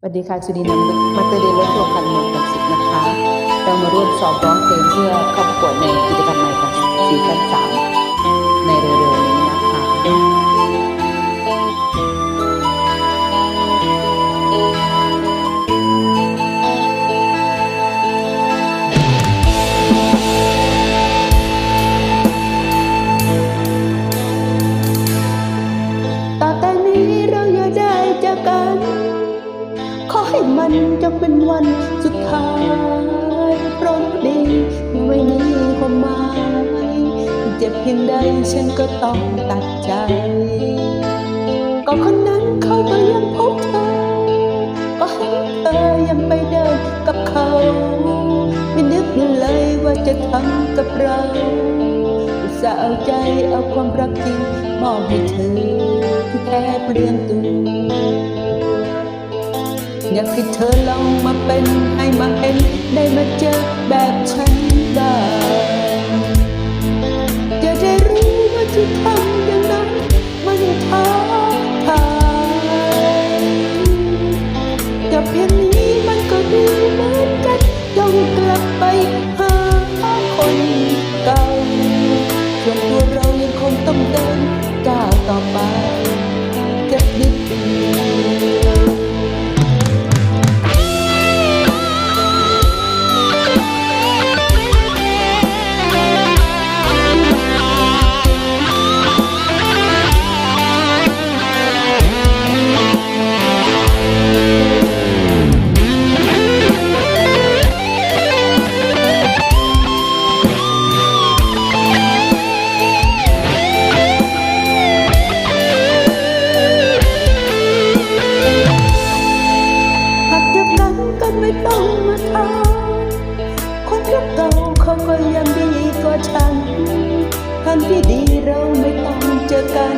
สวัสดีค่ะสุดีนำมาเตอร์เดย์เล่นตัวกันหนึ่งกับสิบนะคะ เรามาร่วมสอบร้องเพลงเพื่อเข้าประกวดในกิจกรรมใหม่กับสีกันสาม ให้มันจงเป็นวันสุดท้ายเพราะดีไม่มีความหมายเจ็บเพียงใดฉันก็ต้องตัดใจ ก็คนนั้นเขาก็ยังพบเธอ ก็ให้เธอยังไปเดินกับเขา ไม่นึกเลยว่าจะทำกับเราอุตส่าห์เอาใจเอาความรักจริงมอบให้เธอที่แท้เปลี่ยนตัว อยากให้เธอลองมาเป็นให้มาเห็นได้มาเจอแบบฉันบ้จะได้รู้ว่าที่ทำอย่างนั้นมันท้าทายกับเพียงนี้มันก็ดูเหมือนกันต้องกลับไปหาคนเก่าส่วนตัวเรายังคงต้องเดินก้าวต่อไปเก็บนิด ไม่ต้องมาถามคนรักเก่าเขาก็ยังดีกว่าฉันทางที่ดีเราไม่ต้องเจอกัน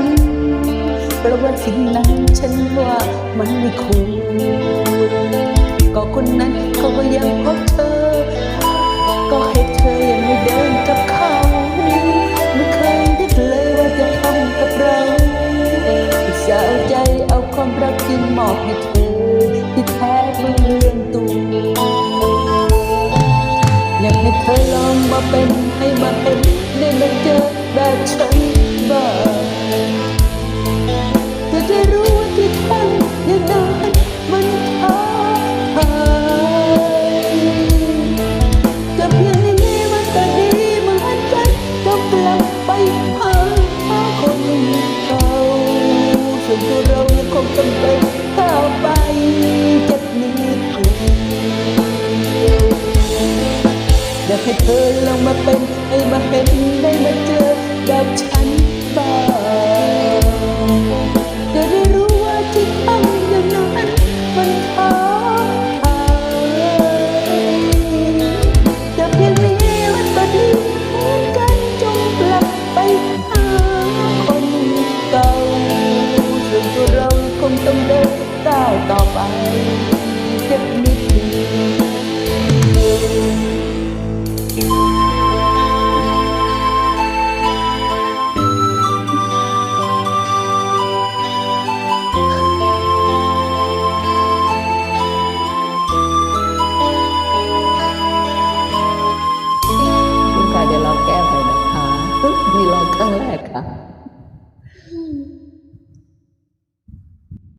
เพราะว่าสิ่งนั้นฉันว่ามันไม่ควรก็คนนั้นเขาก็ยังพบเธอ ก็ให้เธอยังไม่เดินกับเขาไม่เคยนึกเลยว่าจะทำกับเราอุตส่าห์เอาใจเอาความรักที่มอบให้เธอที่แท้เมื่อเรื่องตัว ให้เธอลองมาเป็นให้มาเป็นได้มาเจอแบบฉัน ให้เธอลองมาเป็น ተበቃ